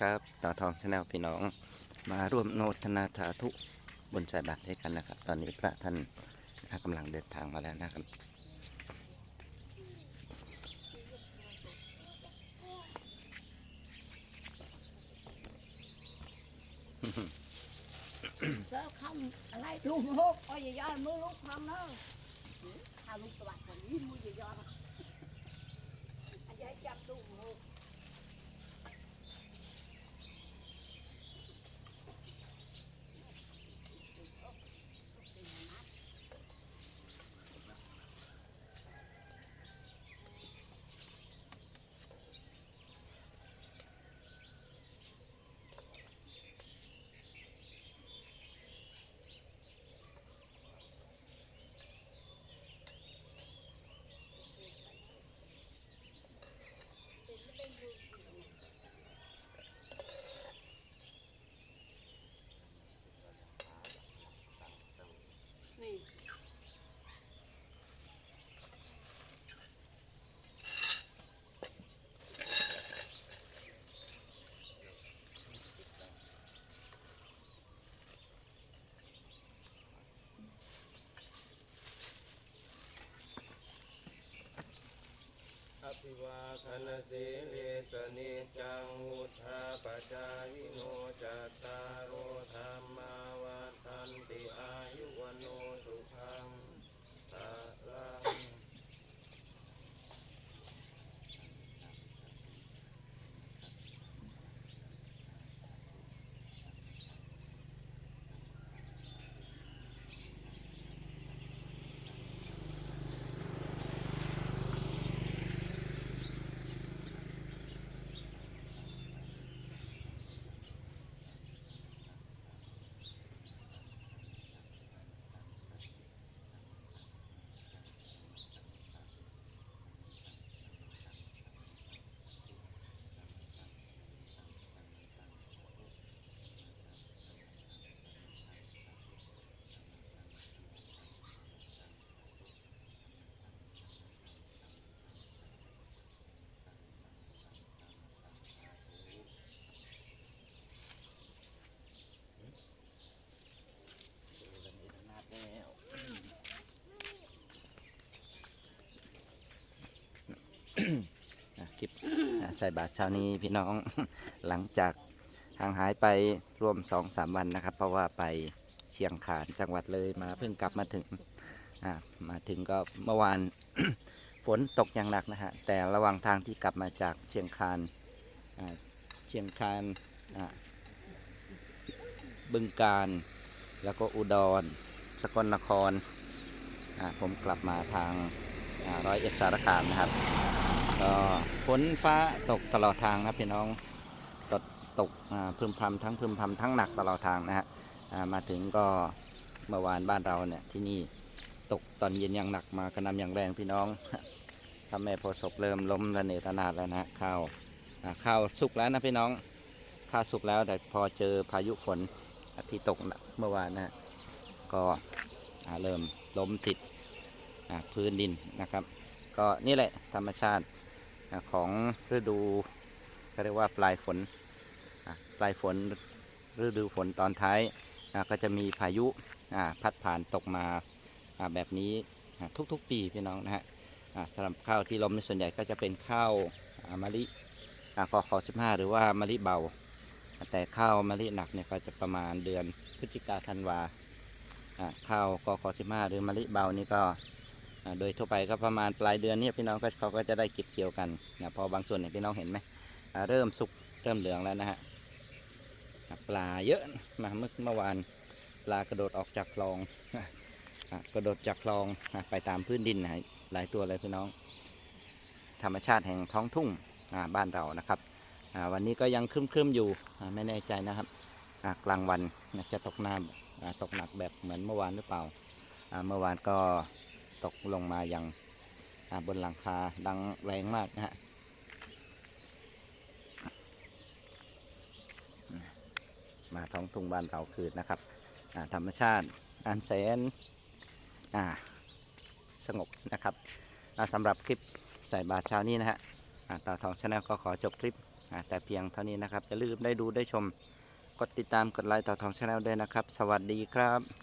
ครับต่อทองชาแนลพี่น้อง มาร่วมโนทนาสาธุบนสายบาตรด้วยกันนะครับ ตอนนี้พระท่านกำลังเดินทางมาแล้วนะครับแล้วคำอะไรลูกลูกโอ้ยอย่าย้อนมือลูกคำเนอะถ้าลูกสวัดิ์กว่านี้มืออย่าย้อนอันนี้ให้จับลูกลูก ภิวาคณสีลิสนิจังวุธาปจายิโนจัตตารโธรรมาวัฏันติอายุวันโนสุขังสาลัง อะ คลิปใส่บาตรเช้านี้พี่น้องหลังจากห่างหายไปร่วมสองสามวันนะครับ เพราะว่าไปเชียงขานจังหวัดเลยมาเพิ่งกลับมาถึงมาถึงก็เมื่อวานฝนตกอย่างหนักนะฮะแต่ระหว่างทางที่กลับมาจากเชียงคานเชียงคานบึงการแล้วก็อุดร สกลนครผมกลับมาทางร้อยเอ็ดสารคามนะครับ ก็ฝนฟ้าตกตลอดทางนะพี่น้องตกตกอ่าพึมพำทั้งพึมพำทั้งหนักตลอดทางนะฮะมาถึงก็เมื่อวานบ้านเราเนี่ยที่นี่ตกตอนเย็นอย่างหนักมากระนำอย่างแรงพี่น้องทำแม่โพศพเริ่มล้มระเนระนาดแล้วนะข้าวข้าวสุกแล้วนะพี่น้องข้าวสุกแล้วแต่พอเจอพายุฝนที่ตกเมื่อวานนะก็เริ่มล้มติดพื้นดินนะครับ ก็นี่แหละธรรมชาติ ของฤดูเขาเรียกว่าปลายฝนปลายฝนฤดูฝนตอนท้ายก็จะมีพายุพัดผ่านตกมาแบบนี้ทุกๆ ปีพี่น้องนะฮะสำหรับข้าวที่ล้มในส่วนใหญ่ก็จะเป็นข้าวมะลิกอขอ15 หรือว่ามะลิเบา แต่ข้าวมะลิหนักเนี่ยก็จะประมาณเดือนพฤศจิกาธันวาข้าวกขอ15 หรือมะลิเบานี่ก็ โดยทั่วไปก็ประมาณปลายเดือนนี้พี่น้องก็เขาก็จะได้เก็บเกี่ยวกันนะพอบางส่วนเนี่ยพี่น้องเห็นไหมเริ่มสุกเริ่มเหลืองแล้วนะฮะปลาเยอะมาเมื่อเมื่อวานปลากระโดดออกจากคลองกระโดดจากคลองไปตามพื้นดินนะหลายตัวเลยพี่น้อง ธรรมชาติแห่งท้องทุ่งบ้านเรานะครับวันนี้ก็ยังครึ้มๆอยู่ไม่แน่ใจนะครับกลางวันจะตกน้ำตกหนักแบบเหมือนเมื่อวานหรือเปล่าเมื่อวานก็ ตกลงมาอย่างบนหลังคาดังแรงมากนะฮะมาท้องทุ่งบ้านเราคืนนะครับธรรมชาติอันแสนสงบนะครับสำหรับคลิปใส่บาตรเช้านี้นะฮะอ่าตาทองชาแนลก็ขอจบคลิปแต่เพียงเท่านี้นะครับอย่าลืมได้ดูได้ชมกดติดตามกดไลค์ต่อทองชาแนลด้วยนะครับ สวัสดีครับ